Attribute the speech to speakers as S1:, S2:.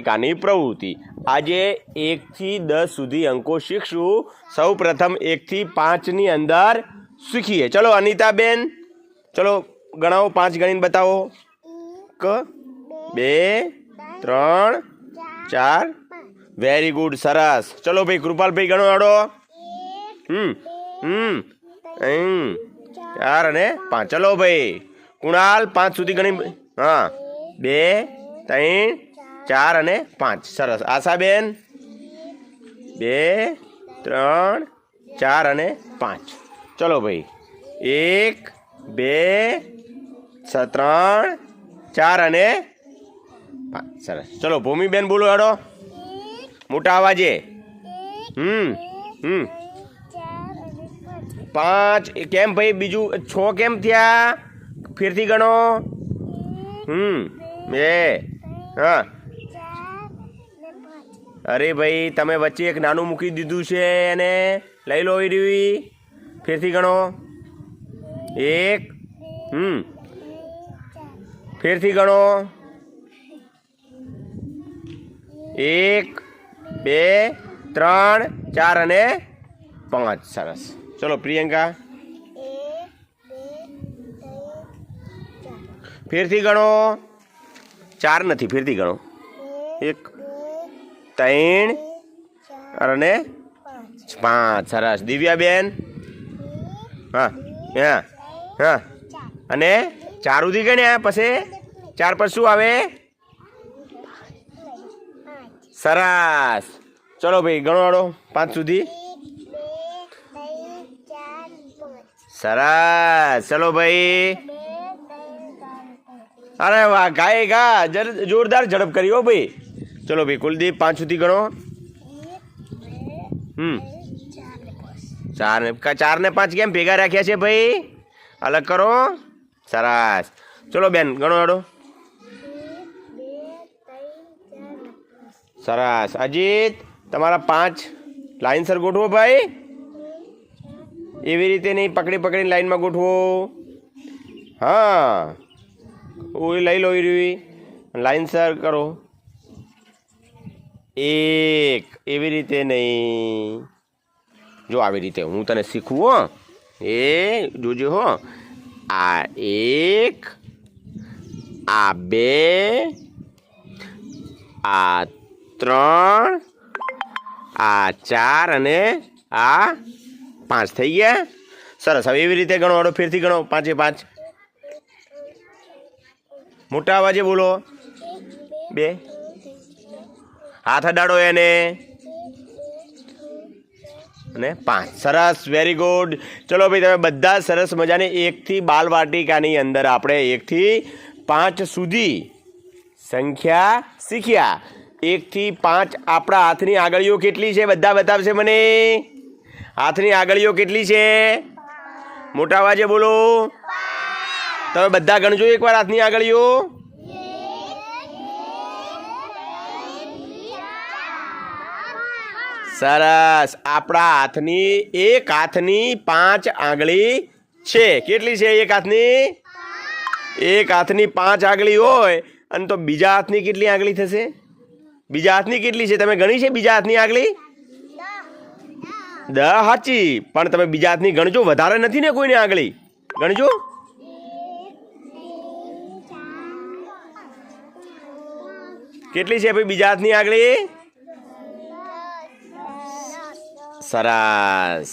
S1: કાની પ્રવૃત્તિ. આજે એકથી દસ સુધી અંકો શીખશું. સૌ પ્રથમ એકથી પાંચની અંદર શીખીએ. ચલો, અનિતાબેન, ચલો, ગણાવો પાંચ ગણીને બતાવો. ક, બે, ત્રણ, ચાર. વેરી ગુડ સરસ. ચલો ભાઈ, કૃપાલભાઈ, ગણો આડો. હમ હમ હમ, ચાર અને પાંચ. ચલો ભાઈ, કુણાલ, પાંચ સુધી ગણી હા, બે, ત્રણ ચાર અને પાંચ. સરસ. આશાબેન? બે, ત્રણ, ચાર અને પાંચ. ચલો ભાઈ. એક, બે ત્રણ, ચાર અને પાંચ. સરસ. ચલો, ભૂમિબેન બોલો હેડો. મોટા અવાજે. હમ હમ. પાંચ. કેમ ભાઈ? બીજું છ કેમ થયા? ફેરથી ગણો. હમ, બે, હા. અરે ભાઈ, તમે વચ્ચે એક નાનું મૂકી દીધું છે એને. લઈ લો ઈડવી. ફેરથી ગણો. એક. હમ. ફેરથી ગણો. એક, બે, ત્રણ, ચાર અને પાંચ. સરસ. ચલો, પ્રિયંકા. ફેરથી ગણો. ચાર નથી, ફેરથી ગણો. એક. ત્રણ અને પાંચ. સરસ. દિવ્યાબેન? હા હા હા. અને ચાર સુધી ગણ્યા પછી? ચાર પર શું આવે? સરસ. ચલો ભાઈ ગણવાડો પાંચ સુધી. સરસ. ચલો ભાઈ. અરે વાહ ગાય ગા જોરદાર ઝડપ કરી હો ભાઈ. ચલો ભાઈ કુલદીપ, પાંચ સુધી ગણો. હમ. ચાર ને ચાર ને પાંચ કેમ ભેગા રાખ્યા છે ભાઈ? અલગ કરો. સરસ. ચલો બેન, ગણો આડો સરસ. અજીત, તમારા પાંચ લાઇનસર ગોઠવો ભાઈ. એવી રીતે નહીં, પકડી પકડીને લાઇનમાં ગોઠવો. હા. ઓય લઈ લો એ લાઇનસર કરો. એક. એવી રીતે નહીં. જો આવી રીતે હું તને શીખવું, હો. એ, જોજે, હો. આ એક, આ બે, આ ત્રણ, આ ચાર અને આ પાંચ થઈ ગયા. સરસ. હવે એવી રીતે ગણો આડો ફેરથી ગણો. પાંચે પાંચ. મોટા અવાજે બોલો. બે. હાથ અડાડો એને. અને પાંચ. સરસ વેરી ગુડ ચલો ભાઈ, તમે બધા સરસ મજાની એકથી બાલવાટિકાની અંદર આપણે એકથી પાંચ સુધી સંખ્યા શીખ્યા. એકથી પાંચ આપણા હાથની આંગળીઓ કેટલી છે? બધા બતાવશે મને. હાથની આંગળીઓ કેટલી છે? મોટા અવાજે બોલો. તમે બધા ગણજો એકવાર હાથની આંગળીઓ. સરસ. આપણા હાથની એક હાથની પાંચ આંગળી છે. કેટલી છે એક હાથની? એક હાથની પાંચ આંગળી હોય અને તો બીજા હાથની કેટલી આંગળી થશે? બીજા હાથની કેટલી છે? તમે ગણી છે બીજા હાથની આંગળી? દ હાચી. પણ તમે બીજા હાથની ગણજો. વધારે નથી ને કોઈને આંગળી? ગણજો. કેટલી છે ભાઈ બીજા હાથની આંગળી? સરસ